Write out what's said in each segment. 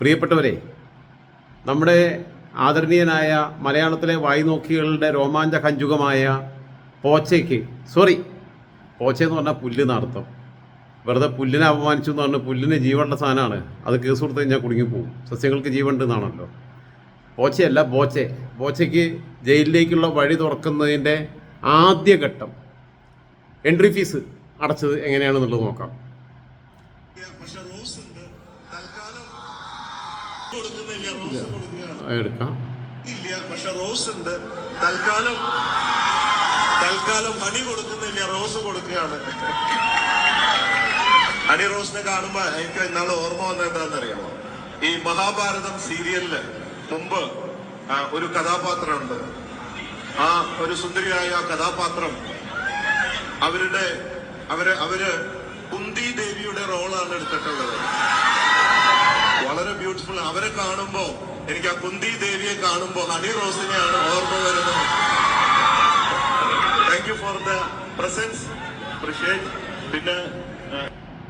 പ്രിയപ്പെട്ടവരെ നമ്മുടെ ആദരണീയനായ മലയാളത്തിലെ വായുനോക്കികളുടെ രോമാഞ്ച കഞ്ചുകമായ പോച്ചയ്ക്ക് സോറി പോച്ച എന്ന് പറഞ്ഞാൽ പുല്ല് അർത്ഥം. വെറുതെ പുല്ലിനെ അപമാനിച്ചു എന്ന് പറഞ്ഞാൽ പുല്ലിന് ജീവനുള്ള സാധനമാണ്. അത് കേസ് കൊടുത്ത് കഴിഞ്ഞാൽ കുടുങ്ങിപ്പോവും സസ്യങ്ങൾക്ക് ജീവനുണ്ട് എന്നാണല്ലോ. പോച്ചയല്ല ബോച്ചെ ബോച്ചയ്ക്ക് ജയിലിലേക്കുള്ള വഴി തുറക്കുന്നതിന്റെ ആദ്യഘട്ടം എൻട്രി ഫീസ് അടച്ചത് എങ്ങനെയാണെന്നുള്ളത് നോക്കാം റോസ് ഉണ്ട് തൽക്കാലം കൊടുക്കുന്നില്ല റോസ് കൊടുക്കുകയാണ് എടുക്കാം. ഇല്ല പക്ഷെ റോസ് ഉണ്ട്. തൽക്കാലം തൽക്കാലം ഹണി കൊടുക്കുന്നില്ല റോസ് കൊടുക്കുകയാണ്. ഹണി റോസിനെ കാണുമ്പോ എനിക്ക് ഇന്നാളെ ഓർമ്മ വന്നത് എന്താണെന്നറിയാമോ ഈ മഹാഭാരതം സീരിയലിൽ മുമ്പ് ഒരു കഥാപാത്രമുണ്ട്. ആ ഒരു സുന്ദരിയായ ആ കഥാപാത്രം അവരുടെ അവർ അവർ കുന്തി ദേവിയുടെ റോളാണ് എടുത്തിട്ടുള്ളത്. വളരെ ബ്യൂട്ടിഫുൾ അവരെ കാണുമ്പോ എനിക്ക് ആ കുന്തി ദേവിയെ കാണുമ്പോ ഹണി റോസിനെയാണ് ഓർമ്മ വരുന്നത്. Thank you for the presence പിന്നെ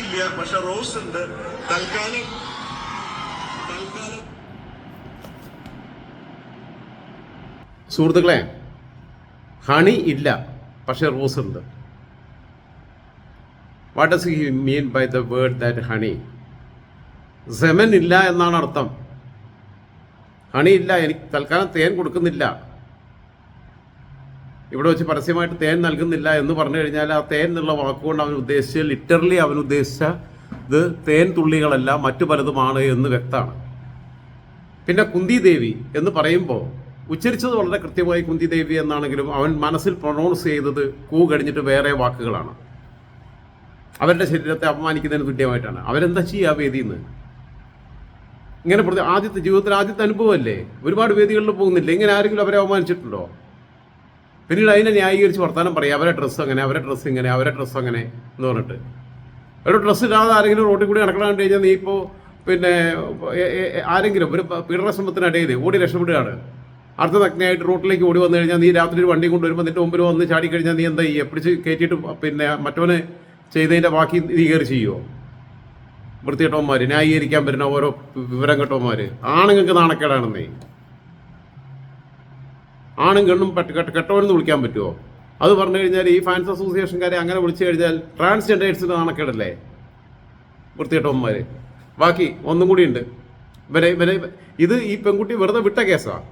ഇല്ല പക്ഷെ റോസ് ഉണ്ട്. തൽക്കാലം തൽക്കാലം. സുഹൃത്തുക്കളെ ഹണി ഇല്ല പക്ഷെ റോസ് ഉണ്ട്. What does he mean by the word that honey semen ഇല്ല എന്നാണ് അർത്ഥം. ഹണി ഇല്ല എനിക്ക് തൽക്കാലം തേൻ കൊടുക്കുന്നില്ല. ഇവിടെ വെച്ച് പരസ്യമായിട്ട് തേൻ നൽകുന്നില്ല എന്ന് പറഞ്ഞു കഴിഞ്ഞാൽ ആ തേൻ എന്നുള്ള വാക്കുകൊണ്ട് അവൻ ഉദ്ദേശിച്ച ലിറ്ററലി അവൻ ഉദ്ദേശിച്ച ഇത് തേൻ തുള്ളികളല്ല മറ്റു പലതുമാണ് എന്ന് വ്യക്തമാണ്. പിന്നെ കുന്തി ദേവി എന്ന് പറയുമ്പോൾ ഉച്ചരിച്ചത് വളരെ കൃത്യമായി കുന്തി ദേവി എന്നാണെങ്കിലും അവൻ മനസ്സിൽ പ്രൊണൗൺസ് ചെയ്തത് കൂ കഴിഞ്ഞിട്ട് വേറെ വാക്കുകളാണ്. അവരുടെ ശരീരത്തെ അപമാനിക്കുന്നതിന് തുല്യമായിട്ടാണ്. അവരെന്താ ചെയ്യുക വേദിയിൽ നിന്ന് ഇങ്ങനെ പ്രതി ആദ്യത്തെ ജീവിതത്തിൽ ആദ്യത്തെ അനുഭവമല്ലേ? ഒരുപാട് വേദികളിൽ പോകുന്നില്ല? ഇങ്ങനെ ആരെങ്കിലും അവരെ അവമാനിച്ചിട്ടുണ്ടോ? പിന്നീട് അതിനെ ന്യായീകരിച്ച് വർത്താനം പറയാം. അവരെ ഡ്രസ്സ് അങ്ങനെ അവരെ ഡ്രസ്സ് ഇങ്ങനെ അവരെ ഡ്രസ്സ് അങ്ങനെ എന്ന് പറഞ്ഞിട്ട്. ഒരു ഡ്രസ്സ് ഇല്ലാതെ ആരെങ്കിലും റോഡിൽ കൂടി നടക്കണം കണ്ടു കഴിഞ്ഞാൽ നീ ഇപ്പോൾ പിന്നെ ആരെങ്കിലും ഒരു പീഡനശ്രമത്തിനിടയിൽ ഓടി രക്ഷപ്പെടുകയാണ്. അർദ്ധനഗ്നയായിട്ട് റോട്ടിലേക്ക് ഓടി വന്നു കഴിഞ്ഞാൽ നീ രാത്രി ഒരു വണ്ടി കൊണ്ടുവരുമ്പോൾ നിന്റെ മുമ്പിൽ വന്ന് ചാടി കഴിഞ്ഞാൽ നീ എന്താ ചെയ്യുക പിടിച്ച് കയറ്റിയിട്ട് പിന്നെ മറ്റവന് ചെയ്തതിന്റെ ബാക്കി നീ കയറി ചെയ്യുമോ വൃത്തികെട്ടവന്മാർ ന്യായീകരിക്കാൻ പറ്റുന്ന ഓരോ വിവരം കെട്ടവന്മാർ ആണുങ്ങൾക്ക് നാണക്കേടാണെന്നേ. ആണും പെണ്ണും പറ്റ് കെട്ട- വിളിക്കാൻ പറ്റുമോ അത് പറഞ്ഞു കഴിഞ്ഞാൽ ഈ ഫാൻസ് അസോസിയേഷൻകാരെ അങ്ങനെ വിളിച്ചു കഴിഞ്ഞാൽ ട്രാൻസ്ജെൻഡേഴ്സിന് നാണക്കേടല്ലേ? വൃത്തികെട്ടവന്മാർ ബാക്കി ഒന്നും കൂടി ഉണ്ട്. ഇവരെ ഇവരെ ഇത് ഈ പെൺകുട്ടി വെറുതെ വിട്ട കേസാണ്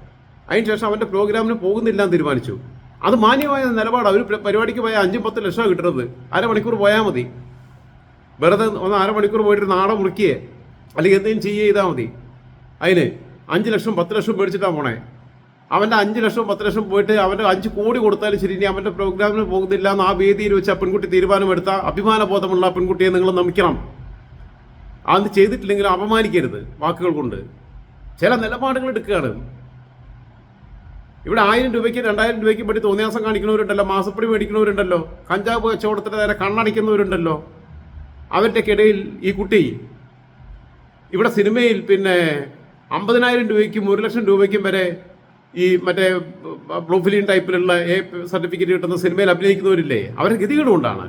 അതിന് ശേഷം അവന്റെ പ്രോഗ്രാമിന് പോകുന്നില്ല എന്ന് തീരുമാനിച്ചു. അത് മാന്യമായ നിലപാട്. ഒരു പരിപാടിക്ക് പോയാൽ അഞ്ചും പത്ത് ലക്ഷം കിട്ടുന്നത്. അരമണിക്കൂർ പോയാൽ മതി. വെറുതെ ഒന്ന് അരമണിക്കൂർ പോയിട്ട് നാടൻ മുറിക്കുകയെ അല്ലെങ്കിൽ എന്തെങ്കിലും ചെയ്യുക ചെയ്താൽ മതി. അതിന് അഞ്ച് ലക്ഷം പത്ത് ലക്ഷം മേടിച്ചിട്ടാണ് പോണേ. അവന്റെ അഞ്ച് ലക്ഷം പത്ത് ലക്ഷം പോയിട്ട് അവന്റെ അഞ്ച് കോടി കൊടുത്താലും ശരി ഇനി അവന്റെ പ്രോഗ്രാമിന് പോകുന്നില്ല എന്ന് ആ വേദിയിൽ വെച്ച് ആ പെൺകുട്ടി തീരുമാനമെടുത്ത അഭിമാനബോധമുള്ള പെൺകുട്ടിയെ നിങ്ങൾ നമിക്കണം. അത് ചെയ്തിട്ടില്ലെങ്കിൽ അപമാനിക്കരുത് വാക്കുകൾ കൊണ്ട്. ചില നിലപാടുകൾ എടുക്കുകയാണ്. ഇവിടെ ആയിരം രൂപയ്ക്ക് രണ്ടായിരം രൂപയ്ക്ക് പറ്റി തോന്നിയാസം കാണിക്കുന്നവരുണ്ടല്ലോ മാസപ്പടി മേടിക്കുന്നവരുണ്ടല്ലോ കഞ്ചാവ് കച്ചവടത്തിന്റെ നേരെ കണ്ണടിക്കുന്നവരുണ്ടല്ലോ അവരുടെ ഇടയിൽ ഈ കുട്ടി. ഇവിടെ സിനിമയിൽ പിന്നെ അമ്പതിനായിരം രൂപയ്ക്കും ഒരു ലക്ഷം രൂപയ്ക്കും വരെ ഈ മറ്റേ ബ്ലൂഫിലിൻ ടൈപ്പിലുള്ള എ സർട്ടിഫിക്കറ്റ് കിട്ടുന്ന സിനിമയിൽ അഭിനയിക്കുന്നവരില്ലേ? അവരെ ഗതികേടുകൊണ്ടാണ്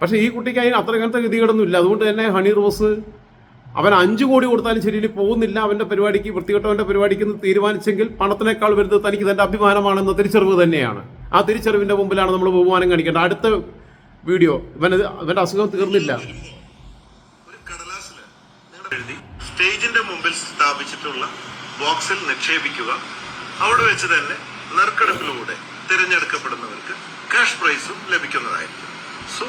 പക്ഷേ ഈ കുട്ടിക്ക് അതിന് അത്ര അങ്ങനത്തെ ഗതികേടൊന്നും ഇല്ല അതുകൊണ്ട് തന്നെ ഹണി റോസ് അവൻ അഞ്ചു കോടി കൊടുത്താലും ശരി പോകുന്നില്ല. അവന്റെ പരിപാടിക്ക് വൃത്തികെട്ടവന്റെ പരിപാടിക്ക് തീരുമാനിച്ചെങ്കിൽ പണത്തിനേക്കാൾ വലുത് തനിക്ക് തന്റെ അഭിമാനമാണെന്ന തിരിച്ചറിവ് തന്നെയാണ്. ആ തിരിച്ചറിവിന്റെ മുമ്പിലാണ് നമ്മൾ ബഹുമാനം കാണിക്കേണ്ടത്. അടുത്ത വീഡിയോ. ഇവനത് ഇവന്റെ അസുഖം തീർന്നില്ല. സ്റ്റേജിന്റെ മുമ്പിൽ സ്ഥാപിച്ചിട്ടുള്ള ബോക്സിൽ നിക്ഷേപിക്കുക. അവിടെ വെച്ച് തന്നെ നറുക്കെടുപ്പിലൂടെ തിരഞ്ഞെടുക്കപ്പെടുന്നവർക്ക് ക്യാഷ് പ്രൈസും ലഭിക്കുന്നതായിരിക്കും. So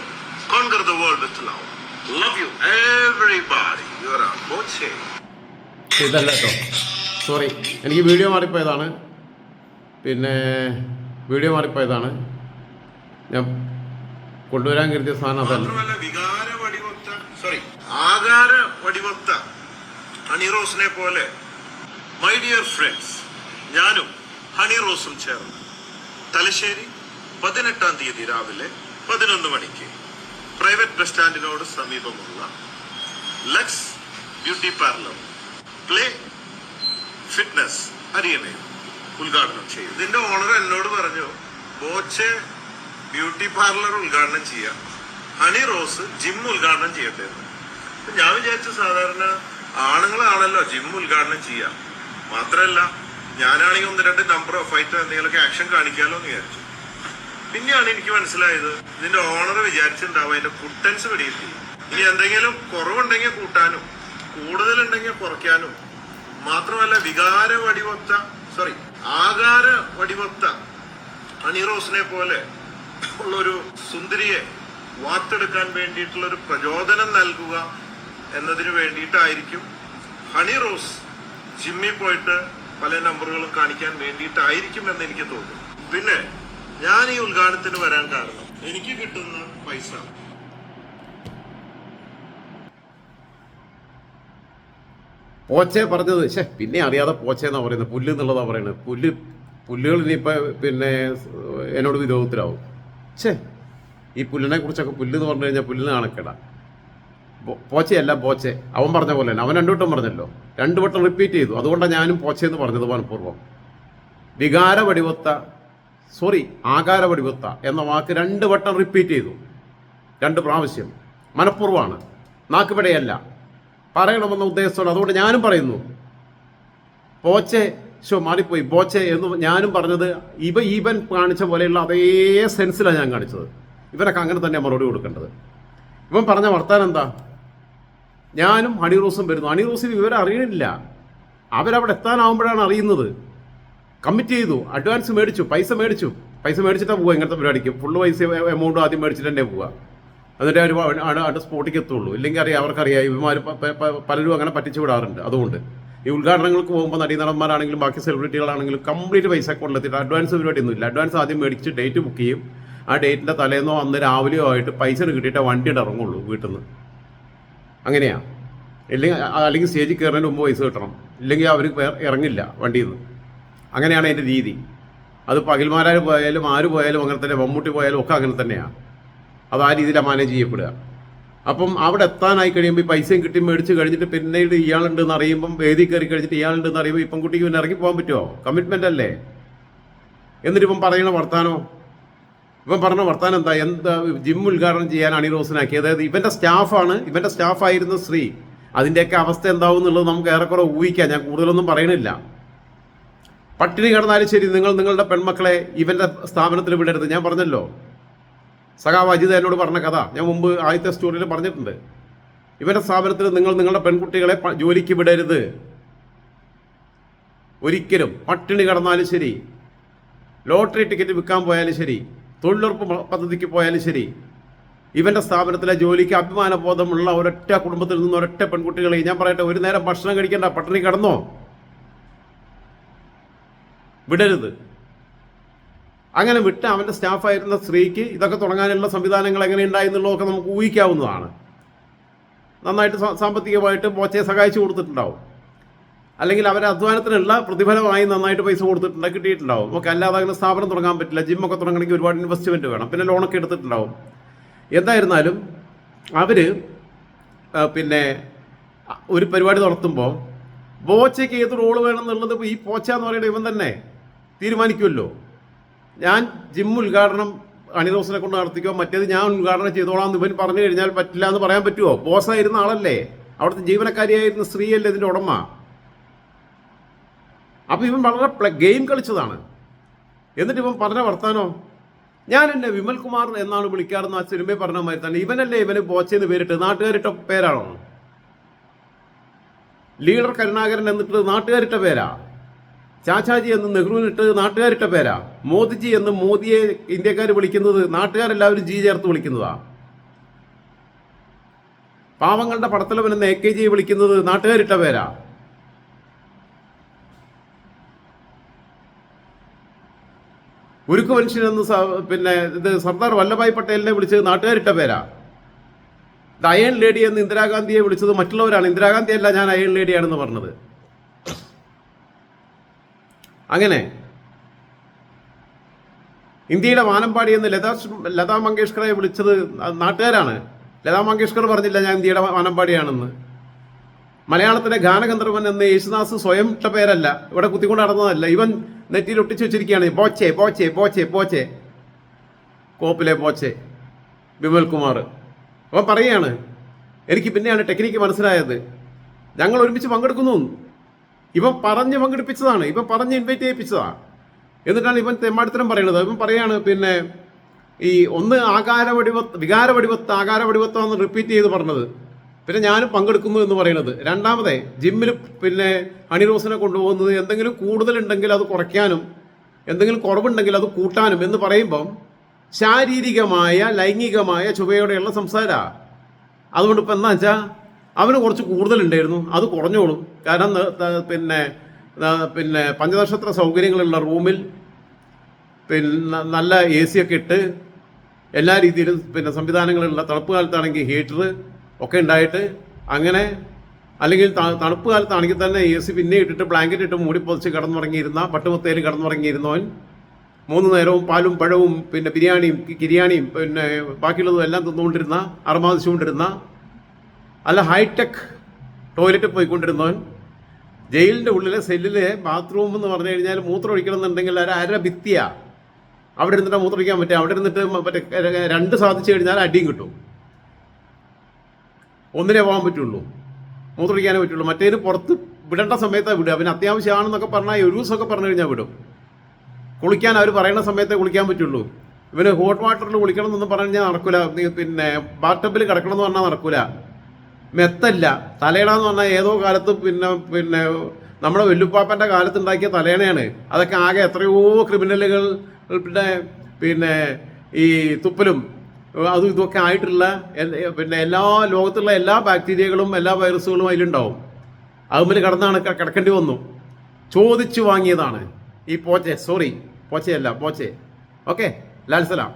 conquer the world with love love you everybody you are ഇതല്ല കേട്ടോ. സോറി എനിക്ക് വീഡിയോ മാറിപ്പോയതാണ്. പിന്നെ വീഡിയോ മാറിപ്പോയതാണ്. ഞാൻ കൊണ്ടുവരാൻ കരുതിയ സാധനം അതല്ല. വികാര വടിവത്ത സോറി ആകാര വടിവത്ത ഹണി റോസിനെ പോലെ മൈ ഡിയർ ഫ്രണ്ട്സ് ഞാനും ഹണി റോസും ചേർന്ന് തലശ്ശേരി പതിനെട്ടാം തീയതി രാവിലെ പതിനൊന്ന് മണിക്ക് പ്രൈവറ്റ് ബസ് സ്റ്റാൻഡിനോട് സമീപമുള്ള Lux beauty parlour play fitness അരിയണേ ഉദ്ഘാടനം ചെയ്യും. ഇതിന്റെ ഓണർ എന്നോട് പറഞ്ഞു ബോച്ചെ ബ്യൂട്ടി പാർലർ ഉദ്ഘാടനം ചെയ്യാം. ഹണി റോസ് ജിം ഉദ്ഘാടനം ചെയ്യട്ടെ ഞാൻ വിചാരിച്ച സാധാരണ ആണുങ്ങളാണല്ലോ ജിം ഉദ്ഘാടനം ചെയ്യാം. മാത്രല്ല ഞാനാണെങ്കിൽ ഒന്ന് രണ്ട് നമ്പർ ഓഫ് ഐറ്റം എന്തെങ്കിലുമൊക്കെ ആക്ഷൻ കാണിക്കാമല്ലോ എന്ന് വിചാരിച്ചു. പിന്നെയാണ് എനിക്ക് മനസ്സിലായത് ഇതിന്റെ ഓണർ വിചാരിച്ചിട്ടുണ്ടാവും അതിന്റെ കുട്ടൻസ് വെടിയിട്ട് ഇനി എന്തെങ്കിലും കുറവുണ്ടെങ്കിൽ കൂട്ടാനും കൂടുതലുണ്ടെങ്കിൽ കുറയ്ക്കാനും. മാത്രമല്ല വികാര വടിവൊത്ത സോറി ആകാര വടിവൊത്ത അണിറോസിനെ പോലെ ഉള്ളൊരു സുന്ദരിയെ വാർത്തെടുക്കാൻ വേണ്ടിയിട്ടുള്ള ഒരു പ്രചോദനം നൽകുക എന്നതിന് വേണ്ടിയിട്ടായിരിക്കും ഹണി റോസ് ജിമ്മിൽ പോയിട്ട് പല നമ്പറുകളും കാണിക്കാൻ വേണ്ടിയിട്ടായിരിക്കും എന്ന് എനിക്ക് തോന്നുന്നു. പിന്നെ ഞാൻ ഈ ഉദ്ഘാടനത്തിന് വരാൻ കാരണം എനിക്ക് കിട്ടുന്ന പൈസ. പോച്ചേ പറഞ്ഞത് ശേ പിന്നെ അറിയാതെ പോച്ച എന്നാ പറയുന്നത്. പുല്ല് എന്നുള്ളതാ പറയുന്നത്. പുല്ല് പുല്ലുകൾ ഇനിയിപ്പോൾ പിന്നെ എന്നോട് വിരോധത്തിലാവും. ഛേ. ഈ പുല്ലിനെ കുറിച്ചൊക്കെ പുല്ല് എന്ന് പറഞ്ഞു കഴിഞ്ഞാൽ പുല്ലിന് കണക്കിട പോച്ചയല്ല പോച്ചെ. അവൻ പറഞ്ഞ പോലെ തന്നെ. അവൻ രണ്ടു വട്ടം പറഞ്ഞല്ലോ. രണ്ടു വട്ടം റിപ്പീറ്റ് ചെയ്തു. അതുകൊണ്ടാണ് ഞാനും പോച്ചയെന്ന് പറഞ്ഞത് മനഃപൂർവം. വികാര വടിവത്ത സോറി ആകാര വടിവത്ത എന്ന വാക്ക് രണ്ട് വട്ടം റിപ്പീറ്റ് ചെയ്തു. രണ്ട് പ്രാവശ്യം. മനഃപൂർവമാണ്. നാക്കുപിടയല്ല പറയണമെന്ന ഉദ്ദേശത്തോടെ അതുകൊണ്ട് ഞാനും പറയുന്നു. പോച്ചെ ഷോ മാറിപ്പോയി. ബോച്ചെ എന്ന് ഞാനും പറഞ്ഞത് ഇവ ഈവൻ കാണിച്ച പോലെയുള്ള അതേ സെൻസിലാണ് ഞാൻ കാണിച്ചത്. ഇവരൊക്കെ അങ്ങനെ തന്നെ മറുപടി കൊടുക്കേണ്ടത്. ഇവൻ പറഞ്ഞ വർത്താനം എന്താ? ഞാനും ഹണിറൂസും വരുന്നു. ഹണിറൂസിന് ഇവരെ അറിയണില്ല. അവരവിടെ എത്താനാവുമ്പോഴാണ് അറിയുന്നത്. കമ്മിറ്റ് ചെയ്തു. അഡ്വാൻസ് മേടിച്ചു. പൈസ മേടിച്ചു. പൈസ മേടിച്ചിട്ടാണ് പോവുക. ഇങ്ങനത്തെ പരിപാടിക്ക്. ഫുള്ള് പൈസ എമൗണ്ട് ആദ്യം മേടിച്ചിട്ട് തന്നെ പോവുക. എന്നിട്ട് അവർ അവിടെ സ്പോട്ടിക്ക് എത്തുള്ളൂ. ഇല്ലെങ്കിൽ അറിയാം അവർക്കറിയാം. ഇവന്മാർ പലരും അങ്ങനെ പറ്റിച്ചു വിടാറുണ്ട്. അതുകൊണ്ട്. ഈ ഉദ്ഘാടനങ്ങൾക്ക് പോകുമ്പോൾ നടീനടന്മാരാണെങ്കിലും ബാക്കി സെലിബ്രിറ്റികളാണെങ്കിലും കംപ്ലീറ്റ് പൈസ കൊണ്ടെത്തിയിട്ട് അഡ്വാൻസ് പരിപാടി ഒന്നുമില്ല. അഡ്വാൻസ് ആദ്യം മേടിച്ച് ഡേറ്റ് ബുക്ക് ചെയ്യും. ആ ഡേറ്റിന്റെ തലേന്നോ അന്ന് രാവിലെയോ ആയിട്ട് പൈസ കിട്ടിയിട്ട് വണ്ടിയുടെ ഇറങ്ങുള്ളൂ വീട്ടിൽ നിന്ന് അങ്ങനെയാണ് ഇല്ലെങ്കിൽ അല്ലെങ്കിൽ സ്റ്റേജിൽ കയറുന്നതിന് മുമ്പ് പൈസ കിട്ടണം. ഇല്ലെങ്കിൽ അവർ ഇറങ്ങില്ല വണ്ടിയിൽ നിന്ന് അങ്ങനെയാണ് അതിന്റെ രീതി. അത് പകിൽമാരാർ പോയാലും ആര് പോയാലും അങ്ങനെ തന്നെ മമ്മൂട്ടി പോയാലും ഒക്കെ അങ്ങനെ തന്നെയാണ് അത് ആ രീതിയിലാണ് മാനേജ് ചെയ്യപ്പെടുക. അപ്പം അവിടെ എത്താനായി കഴിയുമ്പോൾ പൈസയും കിട്ടി മേടിച്ച് കഴിഞ്ഞിട്ട് പിന്നീട് ഇയാളുണ്ടെന്ന് അറിയുമ്പം വേദി കയറി കഴിഞ്ഞിട്ട് ഇയാളുണ്ടെന്ന് അറിയുമ്പോൾ ഇപ്പം കുട്ടിക്ക് പിന്നെ ഇറങ്ങി പോകാൻ പറ്റുമോ കമ്മിറ്റ്മെന്റ് അല്ലേ? എന്നിട്ട് ഇപ്പം പറയണ വർത്താനോ? ഇപ്പം പറഞ്ഞ വർത്താനം എന്താ? എന്താ ജിം ഉദ്ഘാടനം ചെയ്യാൻ അണിറോസിനാക്കി അതായത് ഇവന്റെ സ്റ്റാഫാണ് ഇവന്റെ സ്റ്റാഫായിരുന്ന സ്ത്രീ. അതിന്റെയൊക്കെ അവസ്ഥ എന്താവും എന്നുള്ളത് നമുക്ക് ഏറെക്കുറെ ഊഹിക്കാം. ഞാൻ കൂടുതലൊന്നും പറയണില്ല. പട്ടിണി കിടന്നാലും ശരി നിങ്ങൾ നിങ്ങളുടെ പെൺമക്കളെ ഇവന്റെ സ്ഥാപനത്തിൽ വിടരുത്. ഞാൻ പറഞ്ഞല്ലോ. സഖാവ് അജിത് എന്നോട് പറഞ്ഞ കഥ ഞാൻ മുമ്പ് ആദ്യത്തെ സ്റ്റോറിയിൽ പറഞ്ഞിട്ടുണ്ട്. ഇവരുടെ സ്ഥാപനത്തിൽ നിങ്ങൾ നിങ്ങളുടെ പെൺകുട്ടികളെ ജോലിക്ക് വിടരുത്. ഒരിക്കലും പട്ടിണി കടന്നാലും ശരി ലോട്ടറി ടിക്കറ്റ് വിൽക്കാൻ പോയാലും ശരി തൊഴിലുറപ്പ് പദ്ധതിക്ക് പോയാലും ശരി ഇവന്റെ സ്ഥാപനത്തിലെ ജോലിക്ക് അഭിമാനബോധമുള്ള ഒരൊറ്റ കുടുംബത്തിൽ നിന്ന് ഒരൊറ്റ പെൺകുട്ടികളെ ഞാൻ പറയട്ടെ ഒരു നേരം ഭക്ഷണം കഴിക്കേണ്ട പട്ടിണി കടന്നോ? വിടരുത്. അങ്ങനെ വിട്ട് അവന്റെ സ്റ്റാഫായിരുന്ന സ്ത്രീക്ക് ഇതൊക്കെ തുടങ്ങാനുള്ള സംവിധാനങ്ങൾ എങ്ങനെ ഉണ്ടായി എന്നുള്ളതൊക്കെ നമുക്ക് ഊഹിക്കാവുന്നതാണ്. നന്നായിട്ട് സാമ്പത്തികമായിട്ട് ബോച്ചയെ സഹായിച്ചു കൊടുത്തിട്ടുണ്ടാവും. അല്ലെങ്കിൽ അവരെ അധ്വാനത്തിനുള്ള പ്രതിഫലമായി നന്നായിട്ട് പൈസ കൊടുത്തിട്ടുണ്ട് കിട്ടിയിട്ടുണ്ടാവും. നമുക്ക് അല്ലാതെ അങ്ങനെ സ്ഥാപനം തുടങ്ങാൻ പറ്റില്ല ജിമ്മൊക്കെ തുടങ്ങണമെങ്കിൽ ഒരുപാട് ഇൻവെസ്റ്റ്മെന്റ് വേണം പിന്നെ ലോണൊക്കെ എടുത്തിട്ടുണ്ടാവും. എന്തായിരുന്നാലും അവർ പിന്നെ ഒരു പരിപാടി നടത്തുമ്പോൾ ബോച്ചയ്ക്ക് ഏത് റോൾ വേണം എന്നുള്ളത് ഈ പോച്ച എന്ന് പറയുന്നത് ഇവൻ തന്നെ തീരുമാനിക്കുമല്ലോ. ഞാൻ ജിം ഉദ്ഘാടനം അണിദോസിനെ കൊണ്ട് നടത്തിക്കോ മറ്റേത് ഞാൻ ഉദ്ഘാടനം ചെയ്തോളാം ഇവൻ പറഞ്ഞു കഴിഞ്ഞാൽ പറ്റില്ല എന്ന് പറയാൻ പറ്റുമോ ബോസായിരുന്ന ആളല്ലേ? അവിടുത്തെ ജീവനക്കാരിയായിരുന്ന സ്ത്രീയല്ലേ ഇതിന്റെ ഉടമ? അപ്പൊ ഇവൻ വളരെ ഗെയിം കളിച്ചതാണ്. എന്നിട്ട് ഇവൻ പറഞ്ഞ വർത്താനോ? ഞാൻ എന്നെ വിമൽ കുമാർ എന്നാണ് വിളിക്കാറെന്ന് ആ സിനിമയിൽ പറഞ്ഞ മാതിരി തന്നെ ഇവനല്ലേ ഇവന് ബോച്ചെന്ന് പേരിട്ട് നാട്ടുകാരിട്ട പേരാണോ? ലീഡർ കരുണാകരൻ എന്നിട്ട് നാട്ടുകാരിട്ട പേരാ? ചാച്ചാജി എന്ന് നെഹ്റുവിനിട്ട് നാട്ടുകാരിട്ട പേരാ. മോദിജി എന്ന് മോദിയെ ഇന്ത്യക്കാർ വിളിക്കുന്നത് നാട്ടുകാരെല്ലാവരും ജി ചേർത്ത് വിളിക്കുന്നതാ. പാവങ്ങളുടെ പടത്തലവൻ എന്ന് എ കെ ജി വിളിക്കുന്നത് നാട്ടുകാരിട്ട പേരാ. ഉരുക്കു മനുഷ്യൻ എന്ന് പിന്നെ ഇത് സർദാർ വല്ലഭായ് പട്ടേലിനെ വിളിച്ചത് നാട്ടുകാരിട്ട പേരാ. ഇത് അയൺ ലേഡി എന്ന് ഇന്ദിരാഗാന്ധിയെ വിളിച്ചത് മറ്റുള്ളവരാണ്. ഇന്ദിരാഗാന്ധി അല്ല ഞാൻ അയൺ ലേഡിയാണെന്ന് പറഞ്ഞത്. അങ്ങനെ. ഇന്ത്യയുടെ വാനമ്പാടി എന്ന് ലതാ ലതാ മങ്കേഷ്കറെ വിളിച്ചത് നാട്ടുകാരാണ്. ലതാ മങ്കേഷ്കർ പറഞ്ഞില്ല ഞാൻ ഇന്ത്യയുടെ വാനമ്പാടിയാണെന്ന്. മലയാളത്തിലെ ഗാനഗന്ധർവൻ എന്ന് യേശുദാസ് സ്വയം ഇട്ട പേരല്ല. ഇവിടെ കുത്തിക്കൊണ്ട് നടന്നതല്ല. ഇവൻ നെറ്റിയിൽ ഒട്ടിച്ചു വെച്ചിരിക്കുകയാണ്. പോച്ചേ പോച്ചേ പോച്ചേ പോച്ചേ. കോപ്പിലെ പോച്ചേ വിമൽ കുമാർ. അവൻ പറയുകയാണ് എനിക്ക് പിന്നെയാണ് ടെക്നിക്ക് മനസ്സിലായത്. ഞങ്ങൾ ഒരുമിച്ച് പങ്കെടുക്കുന്നു. ഇവൻ പറഞ്ഞ് പങ്കെടുപ്പിച്ചതാണ് ഇവൻ പറഞ്ഞ് ഇൻവൈറ്റ് ചെയ്യിപ്പിച്ചതാണ്. എന്നിട്ടാണ് ഇവൻ തെമ്മാടിത്തരം പറയുന്നത്. ഇവൻ പറയാണ് പിന്നെ ഈ ഒന്ന് ആകാര വികാരവടിവത്ത് വികാര വടിവത്ത് ആകാര വടിവത്താന്ന് റിപ്പീറ്റ് ചെയ്ത് പറഞ്ഞത്. പിന്നെ ഞാനും പങ്കെടുക്കുന്നു എന്ന് പറയുന്നത്. രണ്ടാമതെ ജിമ്മിൽ പിന്നെ അണിറോസിനെ കൊണ്ടുപോകുന്നത് എന്തെങ്കിലും കൂടുതലുണ്ടെങ്കിൽ അത് കുറയ്ക്കാനും എന്തെങ്കിലും കുറവുണ്ടെങ്കിൽ അത് കൂട്ടാനും എന്ന് പറയുമ്പം ശാരീരികമായ ലൈംഗികമായ ചുവയോടെയുള്ള സംസാരമാണ് അതുകൊണ്ട് ഇപ്പം എന്താ വെച്ചാൽ അവന് കുറച്ച് കൂടുതലുണ്ടായിരുന്നു. അത് കുറഞ്ഞോളും. കാരണം പിന്നെ പിന്നെ പഞ്ചനക്ഷത്ര സൗകര്യങ്ങളുള്ള റൂമിൽ പിന്നെ നല്ല എ സി ഒക്കെ ഇട്ട് എല്ലാ രീതിയിലും പിന്നെ സംവിധാനങ്ങളുള്ള തണുപ്പ് കാലത്താണെങ്കിൽ ഹീറ്റർ ഒക്കെ ഉണ്ടായിട്ട് അങ്ങനെ അല്ലെങ്കിൽ തണുപ്പ് കാലത്താണെങ്കിൽ തന്നെ എ സി പിന്നെ ഇട്ടിട്ട് ബ്ലാങ്കറ്റ് ഇട്ട് മൂടി പൊതിച്ച് കിടന്നുറങ്ങിയിരുന്ന പട്ടുമത്തേൽ കിടന്നുറങ്ങിയിരുന്നവൻ മൂന്ന് നേരവും പാലും പഴവും പിന്നെ ബിരിയാണിയും കിരിയാണിയും പിന്നെ ബാക്കിയുള്ളതും എല്ലാം തിന്നുകൊണ്ടിരുന്ന അറമാദിച്ചുകൊണ്ടിരുന്ന അല്ല ഹൈടെക് ടോയ്ലറ്റിൽ പോയിക്കൊണ്ടിരുന്നവൻ ജയിലിന്റെ ഉള്ളിലെ സെല്ലിലെ ബാത്റൂം എന്ന് പറഞ്ഞു കഴിഞ്ഞാൽ മൂത്രം ഒഴിക്കണം എന്നുണ്ടെങ്കിൽ ഒരു അര ഭിത്തിയാ. അവിടെ ഇരുന്നിട്ട് മൂത്രം ഒഴിക്കാൻ പറ്റുക. അവിടെ ഇരുന്നിട്ട് മറ്റേ രണ്ട് സാധിച്ചു കഴിഞ്ഞാൽ അടിയും കിട്ടും. ഒന്നിനെ പോകാൻ പറ്റുള്ളൂ. മൂത്രമൊഴിക്കാനേ പറ്റുള്ളൂ. മറ്റേതിന് പുറത്ത് വിടേണ്ട സമയത്താണ് വിടുക. പിന്നെ അത്യാവശ്യമാണെന്നൊക്കെ പറഞ്ഞാൽ ഒരു ദിവസമൊക്കെ പറഞ്ഞു കഴിഞ്ഞാൽ വിടും. കുളിക്കാൻ അവർ പറയുന്ന സമയത്തേ കുളിക്കാൻ പറ്റുള്ളൂ. ഇവന് ഹോട്ട് വാട്ടറിൽ കുളിക്കണം എന്നൊന്നും പറഞ്ഞു കഴിഞ്ഞാൽ നടക്കൂല. നീ പിന്നെ ബാത്തബിൽ കിടക്കണം എന്ന് പറഞ്ഞാൽ നടക്കൂല. മെത്തല്ല. തലയിടാന്ന് പറഞ്ഞാൽ ഏതോ കാലത്ത് പിന്നെ പിന്നെ നമ്മുടെ വെല്ലുപ്പാപ്പന്റെ കാലത്തുണ്ടാക്കിയ തലേണയാണ് അതൊക്കെ ആകെ എത്രയോ ക്രിമിനലുകൾ പിന്നെ പിന്നെ ഈ തുപ്പലും അതും ഇതൊക്കെ ആയിട്ടുള്ള പിന്നെ എല്ലാ ലോകത്തുള്ള എല്ലാ ബാക്ടീരിയകളും എല്ലാ വൈറസുകളും അതിലുണ്ടാവും. അതുമ്പിൽ കിടന്നാണ് കിടക്കേണ്ടി വന്നു. ചോദിച്ചു വാങ്ങിയതാണ്. ഈ പോച്ചെ സോറി പോച്ചയല്ല പോച്ചെ. ഓക്കെ ലാൽസലാം